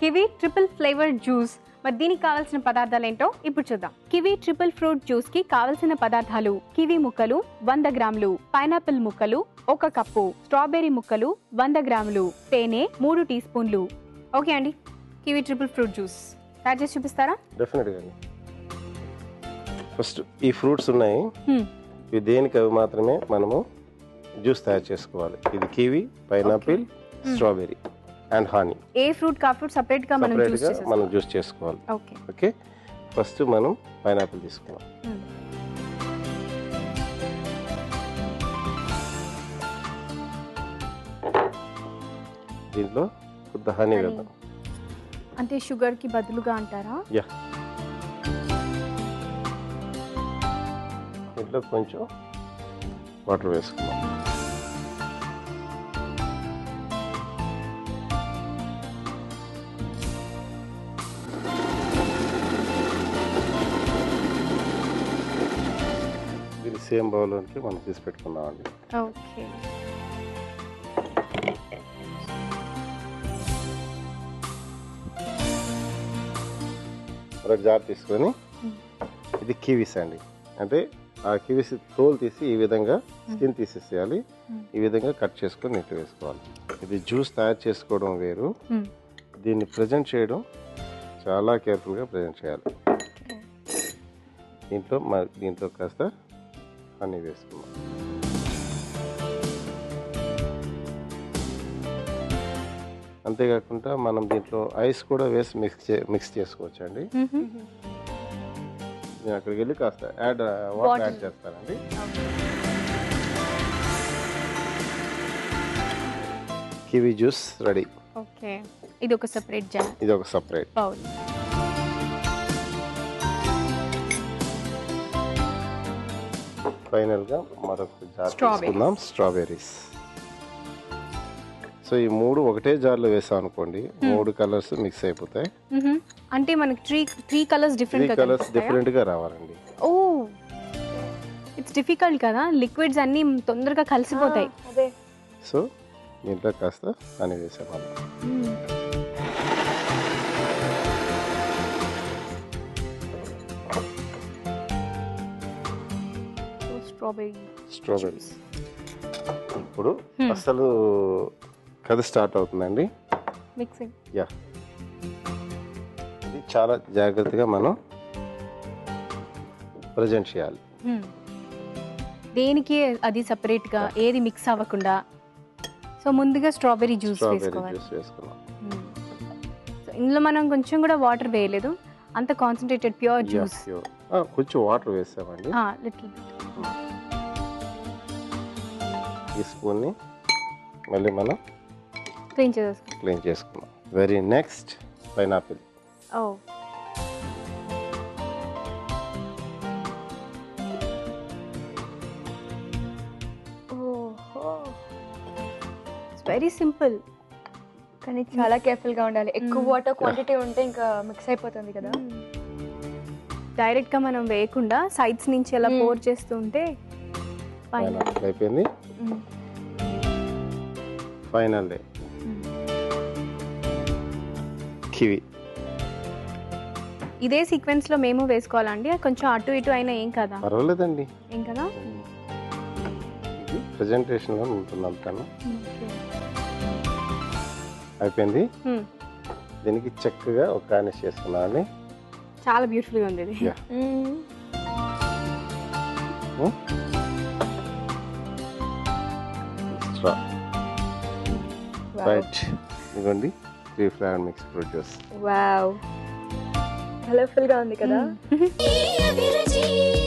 Kiwi triple flavour juice. మరి దీనికి కావాల్సిన పదార్థాలు ఏంటో ఇప్పుడు చూద్దాం. కివీ ట్రిపుల్ ఫ్రూట్ జ్యూస్కి కావలసిన పదార్థాలు కివీ ముక్కలు వంద గ్రాములు పైనాపిల్ ముక్కలు ఒక కప్పు స్ట్రాబెర్రీ ముక్కలు వంద గ్రాములు తేనె మూడు టీ స్పూన్లు. ఓకే అండి కివీ ట్రిపుల్ ఫ్రూట్ జ్యూస్. తయారు చేసి చూపిస్తారా? డెఫినెట్గా ఫస్ట్ ఈ ఫ్రూట్స్ ఉన్నాయి. ఇవి దేనికి అవి మాత్రమే మనము జ్యూస్ తయారు చేసుకోవాలి. ఇది kiwi pineapple strawberry. And honey A fruit కా ఫ్రూట్ సపరేట్గా మనం జ్యూస్ సపరేట్గా మనం జ్యూస్ చేసుకోవాలి. ఓకే ఓకే ఫస్ట్ మనం పైనాపిల్ తీసుకున్నాం దీంట్లో కొంత హనీ. వేద్దాం. అంటే షుగర్కి బదులుగా అంటారా? యా దీంట్లో కొంచెం వాటర్ వేసుకుందాం. ఇది సేమ్ బౌల్లోనికి మనం తీసి పెట్టుకుందామండి. ఓకే. మరొక జార్ తీసుకొని ఇది కివీస్ అండి. అంటే ఆ కివీస్ తోలు తీసి ఈ విధంగా స్కిన్ తీసేసేయాలి. ఈ విధంగా కట్ చేసుకొని నెట్ వేసుకోవాలి. ఇది జ్యూస్ తయారు చేసుకోవడం వేరు. దీన్ని ప్రజెంట్ చేయడం చాలా కేర్ఫుల్గా ప్రజెంట్ చేయాలి. దీంట్లో మ- దీంట్లో కాస్త హనీ వేసుకుందాం అంతేకాకుండా మనం దీంట్లో ఐస్ కూడా వేసి మిక్స్ చే మిక్స్ చేసుకోవచ్చు అండి నేను అక్కడికి వెళ్ళి కాస్త యాడ్ వాటర్ యాడ్ చేస్తానండి. Kiwi juice ready. ఓకే. ఇది ఒక సెపరేట్ జార్. ఇది ఒక సపరేట్. బౌల్ ఫైనల్గా మరొక జార్. తీసుకుందాం. స్ట్రాబెర్రీస్. సో ఈ మూడు ఒకటే జార్లో వేసాం అనుకోండి. మూడు కలర్స్ మిక్స్ అయిపోతాయి. అంటే మనకి three three colours different colours డిఫరెంట్గా రావాలండి. ఓ! ఇట్స్ డిఫికల్ట్ కదా? లిక్విడ్స్ అన్ని తొందరగా కలిసిపోతాయి. సో దీంట్లో కాస్త అని వేసాం స్ట్రాబెరీ స్ట్రాబెర్రీస్. ఇప్పుడు అసలు కథ స్టార్ట్ అవుతుందండి. మిక్సింగ్. యా. ఇది చాలా జాగ్రత్తగా మనం ప్రజెంట్ చేయాలి. దేనికి అది separate గా ఏది మిక్స్ అవ్వకుండా. సో ముందుగా స్ట్రాబెరీ జ్యూస్ స్ట్రాబెర్రీ వేసుకోవాలి. జ్యూస్ వేసుకున్నాం సో ఇందులో మనం కొంచెం కూడా వాటర్ వేయలేదు. అంత కాన్సన్ట్రేటెడ్ ప్యూర్ జ్యూస్ కొంచెం వాటర్ వేసామండి. లిటిల్ ఈ స్పూన్ని మళ్ళీ మనం క్లీన్ చేసేసుకో క్లీన్ చేసుకున్నాం వెరీ నెక్స్ట్ పైనాపిల్ ఓ. ఓహో. వెరీ సింపుల్ కానీ చాలా కేర్ఫుల్గా ఉండాలి. ఎక్కువ వాటర్ క్వాంటిటీ ఉంటే ఇంకా మిక్స్ అయిపోతుంది కదా. డైరెక్ట్గా మనం వేయకుండా సైడ్స్ నుంచి Hmm. పోర్ చేస్తూ ఉంటే పైన పైనాపిల్ అయిపోయింది? Final day. కివి. ఇదే సీక్వెన్స్లో మేము వేసుకోవాలండి. కొంచెం అటు ఇటు అయినా ఏం కదా? పర్వాలేదండి. ఏం కదా? ఇది ప్రజెంటేషన్లో ఉంటుంది అంతాను అయిపోయింది. దీనికి చక్కగా ఒక గార్నిష్ చేసుకున్నామండి. చాలా బ్యూటిఫుల్గా ఉంది ఇది రైట్ ఇదిగోండి three flavour mix fruit juice wow కలర్ఫుల్గా ఉంది కదా? Hmm.